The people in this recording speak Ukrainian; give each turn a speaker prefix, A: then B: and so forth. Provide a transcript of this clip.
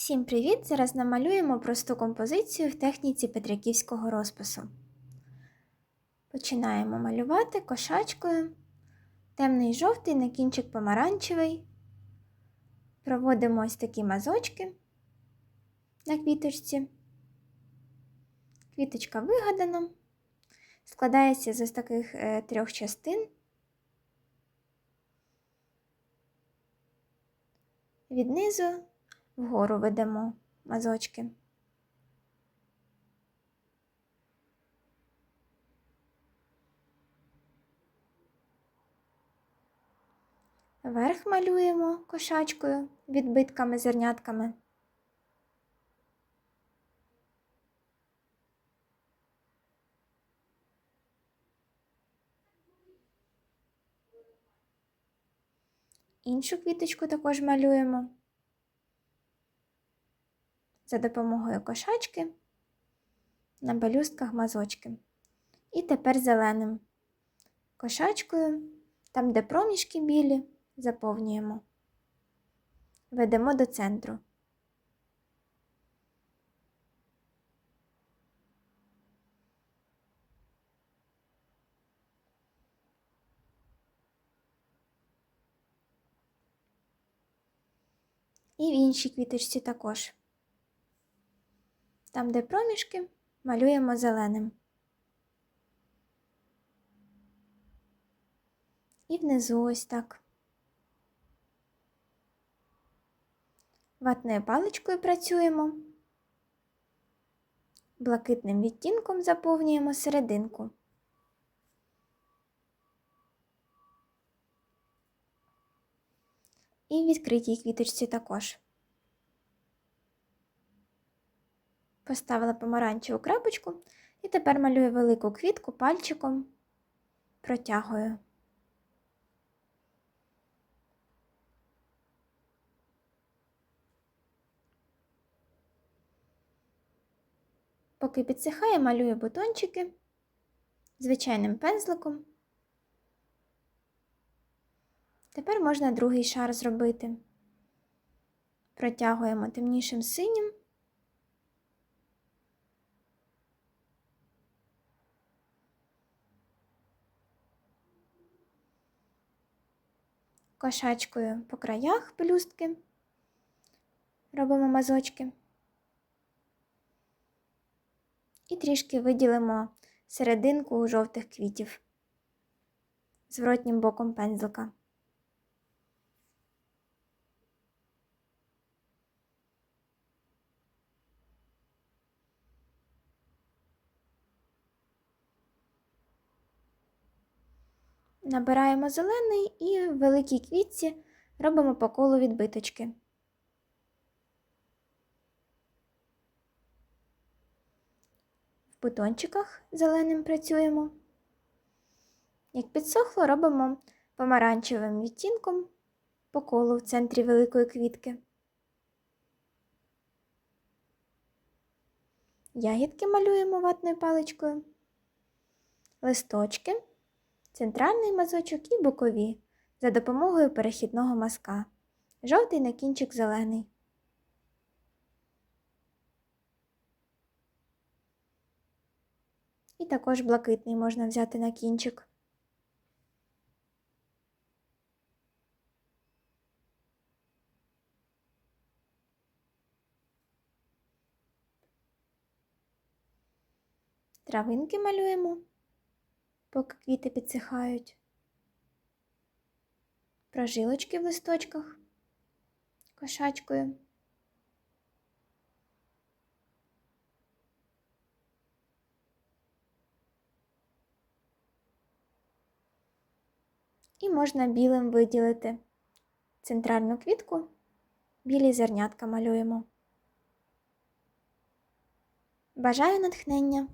A: Всім привіт! Зараз намалюємо просту композицію в техніці петриківського розпису. Починаємо малювати кошачкою, темний жовтий на кінчик помаранчевий. Проводимо ось такі мазочки на квіточці. Квіточка вигадана, складається з ось таких е, трьох частин. Від низу вгору ведемо мазочки. Верх малюємо кошачкою відбитками зернятками. Іншу квіточку також малюємо за допомогою кошачки на балюстках мазочки. І тепер зеленим кошачкою, там, де проміжки білі, заповнюємо, ведемо до центру. І в іншій квіточці також. Там, де проміжки, малюємо зеленим. І внизу ось так. Ватною паличкою працюємо, блакитним відтінком заповнюємо серединку. І відкритій квіточці також. Поставила помаранчеву крапочку і тепер малюю велику квітку пальчиком, протягую. Поки підсихає, малюю бутончики звичайним пензликом. Тепер можна другий шар зробити. Протягуємо темнішим синім. Кошачкою по краях пелюстки робимо мазочки. І трішки виділимо серединку жовтих квітів зворотнім боком пензлика. Набираємо зелений і в великій квітці робимо по колу відбиточки. В бутончиках зеленим працюємо. Як підсохло, робимо помаранчевим відтінком по колу в центрі великої квітки. Ягідки малюємо ватною паличкою, листочки центральний мазочок і бокові за допомогою перехідного мазка. Жовтий на кінчик зелений. І також блакитний можна взяти на кінчик. Травинки малюємо поки квіти підсихають. Прожилочки в листочках кошачкою. І можна білим виділити центральну квітку, білі зернятка малюємо. Бажаю натхнення!